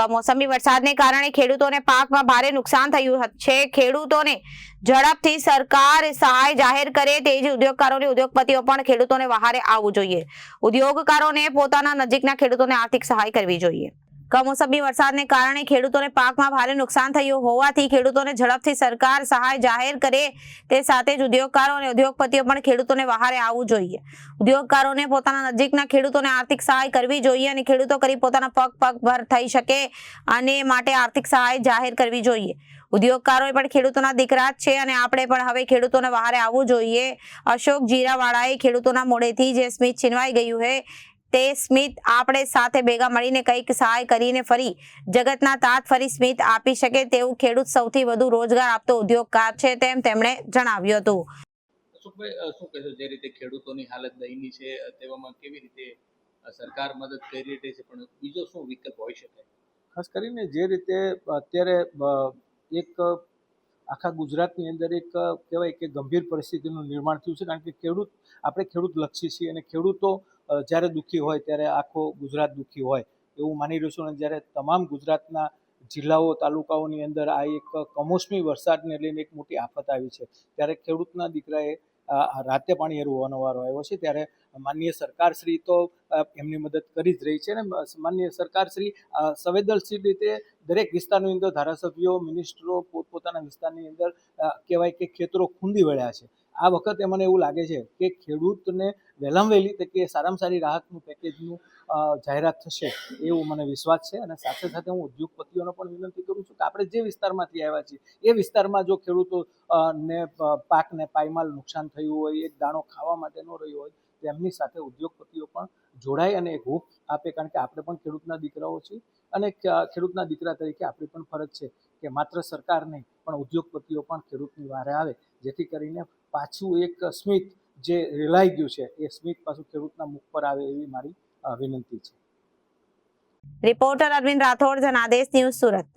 કમોસમી વરસાદને કારણે ખેડૂતોને પાકમાં ભારે નુકસાન થયું છે. ખેડૂતોને ઝડપથી સરકાર સહાય જાહેર કરે તે જ ઉદ્યોગકારોને ઉદ્યોગપતિઓ પણ ખેડૂતોને વહારે આવવું જોઈએ. ઉદ્યોગકારોને પોતાના નજીકના ખેડૂતોને આર્થિક સહાય કરવી જોઈએ. કમોસમી વરસાદને કારણે ખેડૂતોને પાકમાં ભારે નુકસાન થયું હોવાથી ખેડૂતોને ઝડપથી સરકાર સહાય જાહેર કરે તે સાથે જ ઉદ્યોગકારો અને ઉદ્યોગપતિઓ પણ ખેડૂતોને વહારે આવવું જોઈએ. ઉદ્યોગકારોને પોતાના નજીકના ખેડૂતોને આર્થિક સહાય કરવી જોઈએ અને ખેડૂતો કરી પોતાના પગ પગભર થઈ શકે અને માટે આર્થિક સહાય જાહેર કરવી જોઈએ. ઉદ્યોગકારોએ પણ ખેડૂતોના દીકરા જ છે અને આપણે પણ હવે ખેડૂતોને વહારે આવવું જોઈએ. અશોક જીરાવાળાએ ખેડૂતોના મોડેથી જે સ્મિત છીનવાઈ ગયું છે. તે સ્મિત આપણે સાથે ભેગા મળીને કંઈક સહાય કરીને ફરી જગતના તાત ફરી સ્મિત આપી શકે તેવું ખેડૂત સૌથી વધુ રોજગાર આપતો ઉદ્યોગકાર છે તેમ તેમણે જણાવ્યું હતું. અશોકભાઈ શું કહેશો? જે રીતે ખેડૂતોની હાલત દયની છે તેવામાં કેવી રીતે સરકાર મદદ કરી રહી છે પણ બીજો શું વિકલ્પ હોઈ શકે? ખાસ કરીને જે રીતે અત્યારે એક આખા ગુજરાતની અંદર એક કહેવાય કે ગંભીર પરિસ્થિતિનું નિર્માણ થયું છે. કારણ કે ખેડૂત, આપણે ખેડૂત લક્ષી છીએ અને ખેડૂતો જ્યારે દુઃખી હોય ત્યારે આખો ગુજરાત દુઃખી હોય. એવું માની રહ્યું છું અને જ્યારે તમામ ગુજરાતના જિલ્લાઓ, તાલુકાઓની અંદર આ એક કમોસમી વરસાદને લઈને એક મોટી આફત આવી છે. ત્યારે ખેડૂતના દીકરાએ રાતે પાણી હેરવાનો વારો આવ્યો છે. ત્યારે માનનીય સરકારશ્રી તો એમની મદદ કરી જ રહી છે અને માનનીય સરકારશ્રી સંવેદનશીલ રીતે દરેક વિસ્તારની અંદર ધારાસભ્યો, મિનિસ્ટરો પોતપોતાના વિસ્તારની અંદર કહેવાય કે ખેતરો ખૂંદી વળ્યા છે. આ વખતે મને એવું લાગે છે કે ખેડૂતને વહેલામ વહેલી તકે સારામાં સારી રાહતનું પેકેજનું જાહેરાત થશે એવું મને વિશ્વાસ છે અને સાથે સાથે હું ઉદ્યોગપતિઓને પણ વિનંતી કરું છું કે આપણે જે વિસ્તારમાંથી આવ્યા છીએ, એ વિસ્તારમાં જો ખેડૂતો ને પાકને પાયમાલ નુકસાન થયું હોય, એક દાણો ખાવા માટે ન રહ્યો હોય, તેમની સાથે ઉદ્યોગપતિઓ પણ જોડાય અને એક હૂફ આપે, કારણ કે આપણે પણ ખેડૂતના દીકરાઓ છીએ અને ખેડૂતના દીકરા તરીકે આપણી પણ ફરજ છે કે માત્ર સરકાર નહીં, પણ ઉદ્યોગપતિઓ પણ ખેડૂતની વારે આવે, જેથી કરીને પાછું એક સ્મિત જે રેલાઈ ગયું છે, એ સ્મિત પાછું ખેડૂતના મુખ પર આવે એવી મારી વિનંતી છે. Reporter Arvind Rathod Janadesh news Surat.